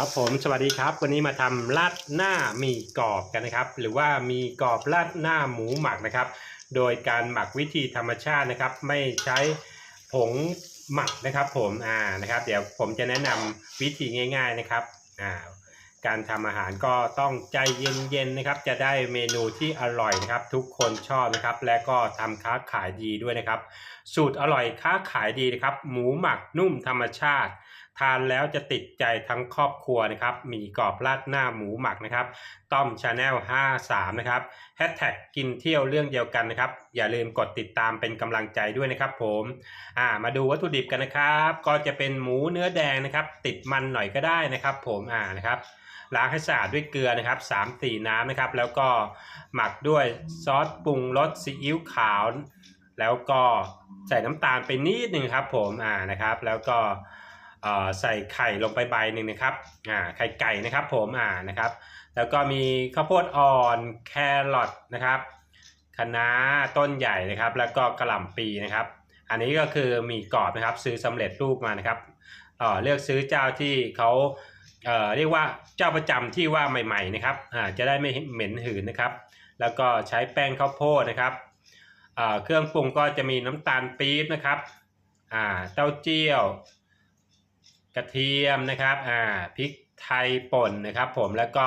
ครับผมสวัสดีครับ วันนี้มาทำราดหน้าหมี่กรอบกันนะครับ หรือว่ามีกรอบราดหน้าหมูหมักนะครับ โดยการหมักวิธีธรรมชาตินะครับ ไม่ใช้ผงหมักนะครับ ผมอ่านะครับ เดี๋ยวผมจะแนะนำวิธีง่าย ๆนะครับอ่าการทำอาหารก็ต้องใจเย็นๆนะครับ จะได้เมนูที่อร่อยนะครับ ทุกคนชอบนะครับ และก็ทำค้าขายดีด้วยนะครับ สูตรอร่อยค้าขายดีนะครับ หมูหมักนุ่มธรรมชาติ ทานแล้วจะติดใจทั้งครอบครัวนะครับมีกรอบราดหน้าหมูหมักนะครับต้อมชาแนล53 นะครับแฮชแท็กกินเที่ยวเรื่องเดียวกันนะครับ อย่าลืมกดติดตามเป็นกำลังใจด้วยนะครับผมอ่ามาดูวัตถุดิบกันนะครับ ก็จะเป็นหมูเนื้อแดงนะครับ ติดมันหน่อยก็ได้นะครับผมอ่านะครับล้างให้สะอาดด้วยเกลือนะครับ3 4น้ำนะครับ แล้วก็หมักด้วยซอสปรุงรสซีอิ๊วขาว แล้วก็ใส่น้ำตาลไปนิดนึงครับผมอ่านะครับ แล้วก็ ใส่ไข่ลงไปใบหนึ่งนะครับอ่าไข่ไก่นะครับผมอ่านะครับ แล้วก็มีข้าวโพดอ่อนแครอทนะครับคะน้าต้นใหญ่นะครับ แล้วก็กระหล่ำปีนะครับ อันนี้ก็คือหมีกรอบนะครับซื้อสำเร็จรูปมานะครับเอ่อเลือกซื้อเจ้าที่เขาเอ่อเรียกว่าเจ้าประจำที่ว่าใหม่ ๆนะครับอ่าจะได้ไม่เหม็นหืนนะครับ แล้วก็ใช้แป้งข้าวโพดนะครับเอ่อเครื่องปรุงก็จะมีน้ำตาลปี๊บนะครับอ่าเต้าเจี้ยว กระเทียมนะครับอ่าพริกไทยป่นนะครับ ผมแล้วก็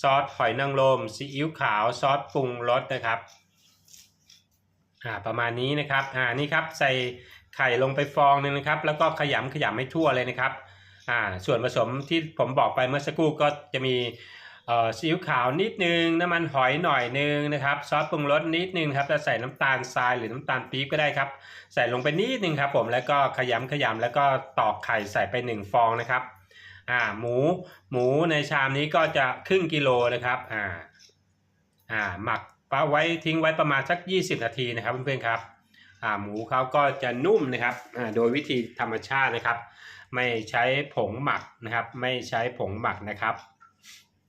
ซอสหอยนางรมซีอิ๊วขาวซอสปรุงรสนะครับอ่าประมาณนี้นะครับอ่านี่ครับใส่ไข่ลงไปฟองหนึ่งนะครับ แล้วก็ขยำขยำให้ทั่วเลยนะครับอ่าส่วนผสมที่ผมบอกไปเมื่อสักครู่ก็จะมี ซีอิ๊วขาวนิดนึง น้ำมันหอยหน่อยนึงนะครับ ซอสปรุงรสนิดนึงครับจะใส่น้ำตาลทรายหรือน้ำตาลปี๊บก็ได้ครับ ใส่ลงไปนิดนึงครับผมแล้วก็ขยำขยำแล้วก็ตอกไข่ใส่ไปหนึ่งฟองนะครับอ่าหมูหมูในชามนี้ก็จะครึ่งกิโลนะครับอ่าอ่าหมักไว้ทิ้งไว้ประมาณสัก 20 นาทีนะครับเพื่อนๆครับอ่าหมูเขาก็จะนุ่มนะครับอ่าโดยวิธีธรรมชาตินะครับ ไม่ใช้ผงหมักนะครับ ไม่ใช้ผงหมักนะครับ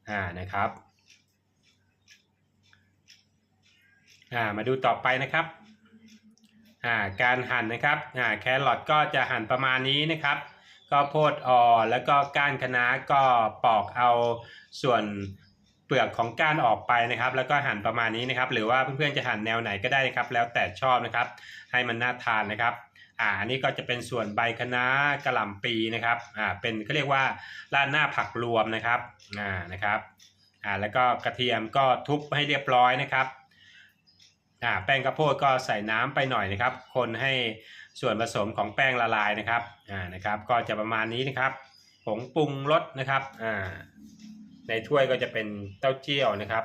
อ่านะครับอ่ามาดูต่อไปนะครับอ่าการหั่นนะครับอ่าแครอทก็จะหั่นประมาณนี้นะครับ ก็โพดอ่อแล้วก็ก้านคะน้าก็ปอกเอาส่วนเปลือกของก้านออกไปนะครับ แล้วก็หั่นประมาณนี้นะครับ หรือว่าเพื่อนๆจะหั่นแนวไหนก็ได้นะครับ แล้วแต่ชอบนะครับ ให้มันน่าทานนะครับ อ่าอันนี้ก็จะเป็นส่วนใบคะน้ากระหล่ำปีนะครับอ่าเป็นเขาเรียกว่าราดหน้าผักรวมนะครับอ่านะครับอ่าแล้วก็กระเทียมก็ทุบให้เรียบร้อยนะครับอ่าแป้งข้าวโพดก็ใส่น้ำไปหน่อยนะครับ คนให้ส่วนผสมของแป้งละลายนะครับอ่านะครับ ก็จะประมาณนี้นะครับผงปรุงรสนะครับอ่าในถ้วยก็จะเป็นเต้าเจี้ยวนะครับ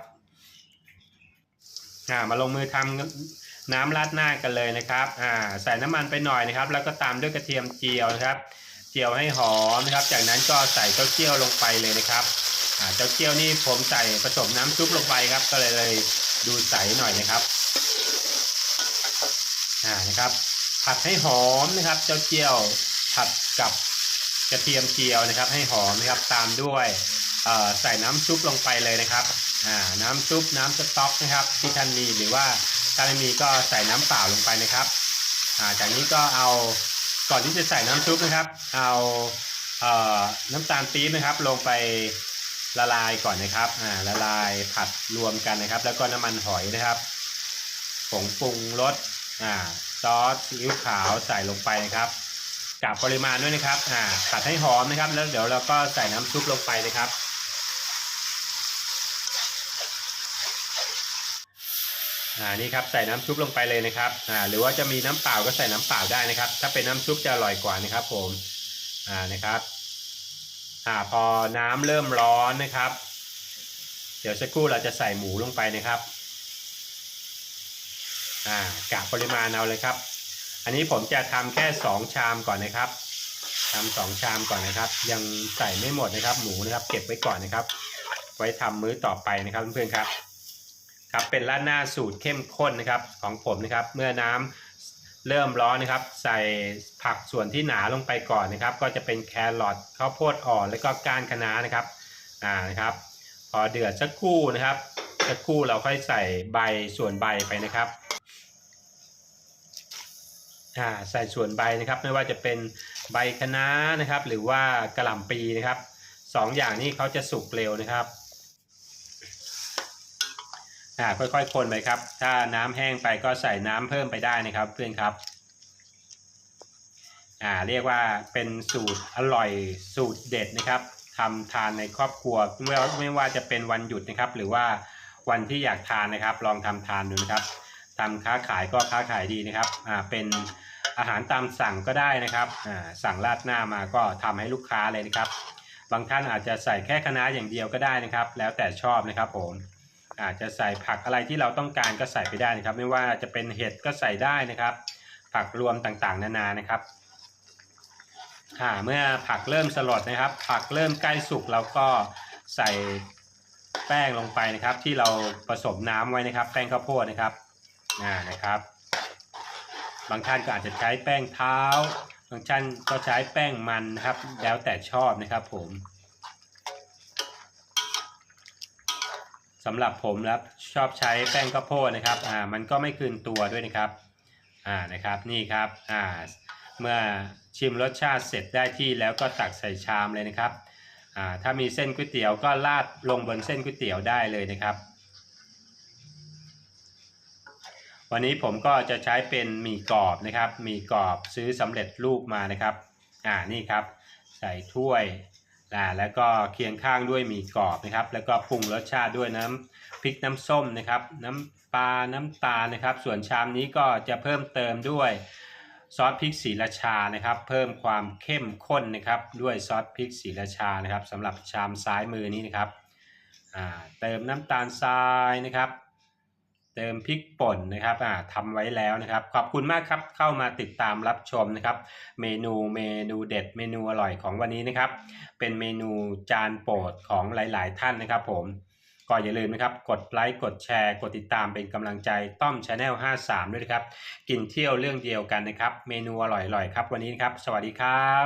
อ่ามาลงมือทำ น้ำราดหน้ากันเลยนะครับอ่าใส่น้ำมันไปหน่อยนะครับ แล้วก็ตามด้วยกระเทียมเจียวนะครับ เจียวให้หอมนะครับ จากนั้นก็ใส่เต้าเจี้ยวลงไปเลยนะครับอ่าเต้าเจี้ยวนี่ผมใส่ผสมน้ำซุปลงไปครับ ก็เลยเลยดูใสหน่อยนะครับอ่านะครับ ผัดให้หอมนะครับเจ้าเจี้ยวผัดกับกระเทียมเจียวนะครับ ให้หอมนะครับตามด้วยอ่อใส่น้ำซุปลงไปเลยนะครับอ่าน้ำซุปน้ำสต๊อกนะครับ ที่ท่านมีหรือว่า ถ้าไม่มีก็ใส่น้ำเปล่าลงไปนะครับจากนี้ก็เอาก่อนที่จะใส่น้ำซุปนะครับ เอาเอ่อน้ำตาลปี๊บนะครับ ลงไปละลายก่อนนะครับอ่าละลายผัดรวมกันนะครับ แล้วก็น้ำมันหอยนะครับผงปรุงรสอ่าซอสซีอิ๊วขาวใส่ลงไปนะครับกับปริมาณด้วยนะครับอ่าผัดให้หอมนะครับ แล้วเดี๋ยวเราก็ใส่น้ำซุปลงไปนะครับ อ่านี่ครับใส่น้ำซุปลงไปเลยนะครับอ่าหรือว่าจะมีน้ำเปล่าก็ใส่น้ำเปล่าได้นะครับ ถ้าเป็นน้ำซุปจะอร่อยกว่านะครับ ผมอ่านะครับอ่าพอน้ำเริ่มร้อนนะครับ เดี๋ยวสักครู่เราจะใส่หมูลงไปนะครับอ่ากะปริมาณเอาเลยครับ อันนี้ผมจะทำแค่ 2 ชามก่อนนะครับทำสองชามก่อนนะครับ ยังใส่ไม่หมดนะครับ หมูนะครับ เก็บไว้ก่อนนะครับ ไว้ทำมื้อต่อไปนะครับเพื่อนๆครับ ครับเป็นราดหน้าสูตรเข้มข้นนะครับของผมนะครับ เมื่อน้ำเริ่มร้อนนะครับ ใส่ผักส่วนที่หนาลงไปก่อนนะครับ ก็จะเป็นแครอทข้าวโพดอ่อนแล้วก็ก้านคะน้านะครับอ่านะครับ พอเดือดสักครู่นะครับสักครู่เราค่อยใส่ใบส่วนใบไปนะครับอ่าใส่ส่วนใบนะครับ ไม่ว่าจะเป็นใบคะน้านะครับ หรือว่ากระหล่ำปีนะครับสองอย่างนี้เขาจะสุกเร็วนะครับ อ่าค่อยๆคนไปครับ ถ้าน้ำแห้งไปก็ใส่น้ำเพิ่มไปได้นะครับเพื่อนครับอ่าเรียกว่าเป็นสูตรอร่อยสูตรเด็ดนะครับทำทานในครอบครัวไม่ว่าไม่ว่าจะเป็นวันหยุดนะครับ หรือว่าวันที่อยากทานนะครับ ลองทำทานดูนะครับทำค้าขายก็ค้าขายดีนะครับอ่าเป็นอาหารตามสั่งก็ได้นะครับอ่าสั่งราดหน้ามาก็ทำให้ลูกค้าเลยนะครับ บางท่านอาจจะใส่แค่คะน้าอย่างเดียวก็ได้นะครับ แล้วแต่ชอบนะครับผม อาจจะใส่ผักอะไรที่เราต้องการก็ใส่ไปได้นะครับ ไม่ว่าจะเป็นเห็ดก็ใส่ได้นะครับ ผักรวมต่างๆ นานานะครับอ่าเมื่อผักเริ่มสลดนะครับ ผักเริ่มใกล้สุกเราก็ใส่แป้งลงไปนะครับ ที่เราผสมน้ำไว้นะครับ แป้งข้าวโพดนะครับอ่านะครับ บางท่านก็อาจจะใช้แป้งเท้า บางท่านก็ใช้แป้งมันนะครับ แล้วแต่ชอบนะครับผม สำหรับผมครับชอบใช้แป้งข้าวโพดนะครับอ่ามันก็ไม่คืนตัวด้วยนะครับอ่านะครับนี่ครับอ่าเมื่อชิมรสชาติเสร็จได้ที่แล้วก็ตักใส่ชามเลยนะครับอ่าถ้ามีเส้นก๋วยเตี๋ยวก็ราดลงบนเส้นก๋วยเตี๋ยวได้เลยนะครับ วันนี้ผมก็จะใช้เป็นหมี่กรอบนะครับหมี่กรอบซื้อสำเร็จรูปมานะครับอ่านี่ครับใส่ถ้วย อ่าแล้วก็เคียงข้างด้วยหมี่กรอบนะครับ แล้วก็ปรุงรสชาติด้วยน้ำพริกน้ำส้มนะครับ น้ำปลาน้ำตาลนะครับ ส่วนชามนี้ก็จะเพิ่มเติมด้วยซอสพริกศรีราชานะครับ เพิ่มความเข้มข้นนะครับ ด้วยซอสพริกศรีราชานะครับสำหรับชามซ้ายมือนี้นะครับเติมน้ำตาลทรายนะครับ เติมพริกป่นนะครับอ่าทำไว้แล้วนะครับ ขอบคุณมากครับเข้ามาติดตามรับชมนะครับ เมนูเมนูเด็ดเมนูอร่อยของวันนี้นะครับ เป็นเมนูจานโปรดของหลาย ๆ ท่านนะครับ ผมก็อย่าลืมนะครับ กดไลค์กดแชร์ กดติดตามเป็นกำลังใจต้อมชาแนล53 ด้วยนะครับ กินเที่ยวเรื่องเดียวกันนะครับ เมนูอร่อยๆครับ วันนี้นะครับ สวัสดีครับ